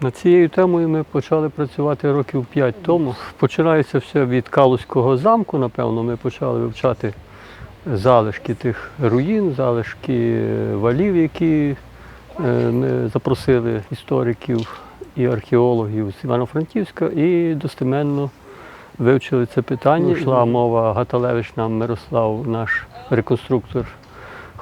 Над цією темою ми почали працювати років 5 тому. Починається все від Калузького замку. Напевно, ми почали вивчати залишки тих руїн, залишки валів, які е, ми запросили істориків і археологів з Івано-Франківська і достеменно вивчили це питання. Йшла мова Гаталевич нам Мирослав, наш реконструктор,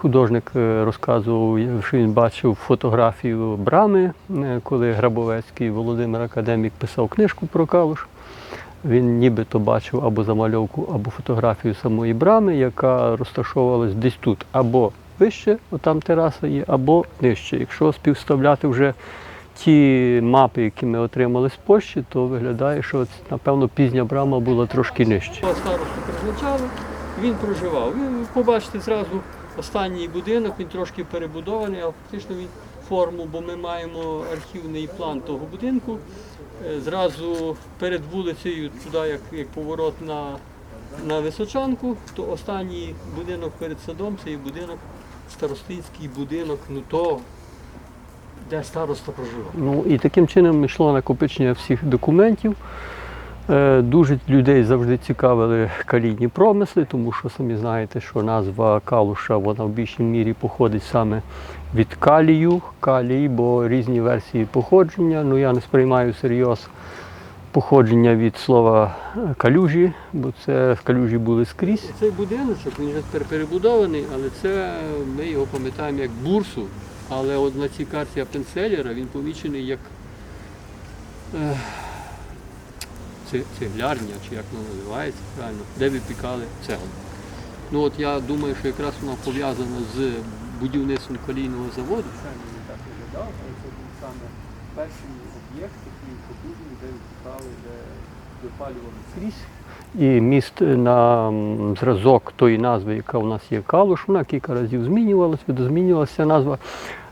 художник, е, розказував, що він бачив фотографію брами, е, коли Грабовецький Володимир Академік писав книжку про Калуш. Він нібито бачив або замальовку, або фотографію самої брами, яка розташовувалась десь тут, або вище, отам тераса є, або нижче. Якщо співставляти вже ті мапи, які ми отримали з Польщі, то виглядає, що напевно пізня брама була трошки нижче. Старосту призначали, він проживав. Ви побачите зразу останній будинок, він трошки перебудований, а фактично він форму, бо ми маємо архівний план того будинку. Е, Зразу перед вулицею, туди як, як поворот на, на Височанку, то останній будинок перед садом це є будинок, старостинський будинок, ну то, де староста проживав. Ну і таким чином йшло накопичення всіх документів. Е, Дуже людей завжди цікавили калійні промисли, тому що самі знаєте, що назва калуша вона в більшій мірі походить саме від калію, калій, бо різні версії походження. Ну я не сприймаю всерйоз походження від слова е, калюжі, бо це калюжі були скрізь. Цей будиночок, він вже тепер перебудований, але це ми його пам'ятаємо як бурсу. Але от на цій карті Апенцеллера він помічений як е, цеглярня, чи як воно називається правильно, де випікали цеглу. Ну от я думаю, що якраз вона пов'язана з будівництвом калійного заводу. Він так виглядав, але це був саме перший об'єкт, який потужний, де випікали, де випалювали скрізь. І міст на зразок тої назви, яка у нас є Калуш, вона кілька разів змінювалася, видозмінювалася назва.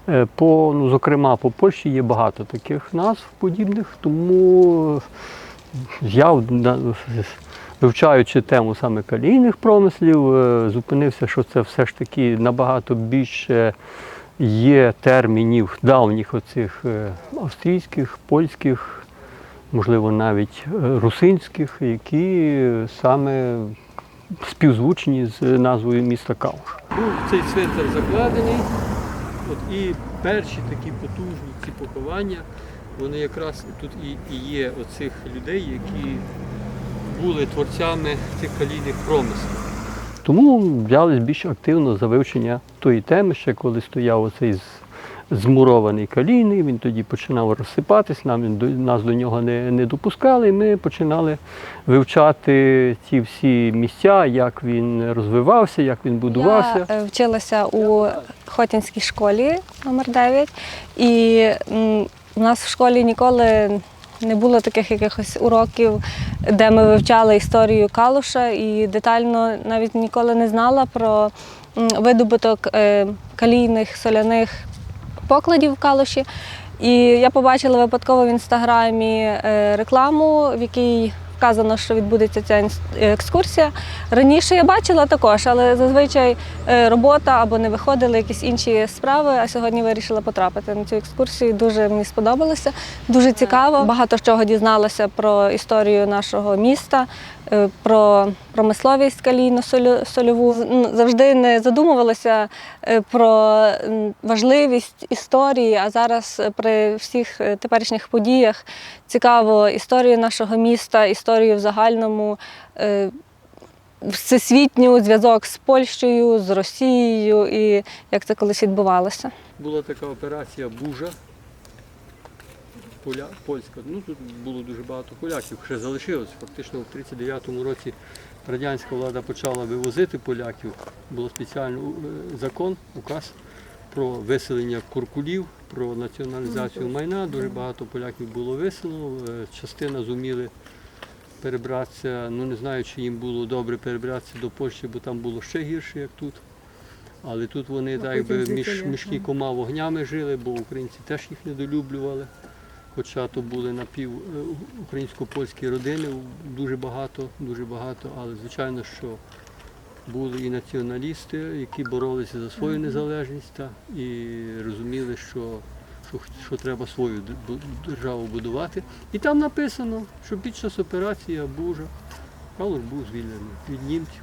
Е, По, ну, зокрема, по Польщі є багато таких назв подібних, тому я, вивчаючи тему саме калійних промислів, е, зупинився, що це все ж таки набагато більше є термінів давніх оцих е, австрійських, польських, можливо, навіть е, русинських, які саме співзвучні з назвою міста Калуш. Був цей цвинтар закладений, от, і перші такі потужні ці поховання, вони якраз тут і, і є оцих людей, які були творцями цих калійних промислів. Тому взялись більш активно за вивчення тої теми, ще коли стояв оцей з- змурований калійний, він тоді починав розсипатись, нам він до- нас до нього не, не допускали, і ми починали вивчати ці всі місця, як він розвивався, як він будувався. Я е, вчилася у Хотінській школі номер 9 і у нас в школі ніколи не було таких якихось уроків, де ми вивчали історію Калуша і детально навіть ніколи не знала про видобуток е, калійних соляних покладів в Калуші. І я побачила випадково в інстаграмі е, рекламу, в якій вказано, що відбудеться ця екскурсія. Раніше я бачила також, але зазвичай е, робота або не виходили якісь інші справи. А сьогодні вирішила потрапити на цю екскурсію. Дуже мені сподобалося, дуже цікаво. Багато чого дізналася про історію нашого міста, е, про промисловість калійно-сольову. Ну, Завжди не задумувалася е, про важливість історії, а зараз е, при всіх е, теперішніх подіях цікаво історію нашого міста, історію в загальному. е, Всесвітню зв'язок з Польщею, з Росією і як це колись відбувалося. Була така операція Бужа. Поля, польська. Ну тут було дуже багато поляків, ще залишилось. Фактично в 39-му році радянська влада почала вивозити поляків. Був спеціальний е, закон, указ про виселення куркулів, про націоналізацію майна. Дуже багато поляків було виселено. Е, Частина зуміли перебратися. Ну не знаю, чи їм було добре перебратися до Польщі, бо там було ще гірше, як тут. Але тут вони так якби між, між кількома вогнями жили, бо українці теж їх недолюблювали. Хоча то були напів е, українсько-польські родини, дуже багато, дуже багато, але звичайно, що були і націоналісти, які боролися за свою незалежність та, і розуміли, що що, що треба свою державу будувати. І там написано, що під час операції Абужа Калуш був звільнений від німців.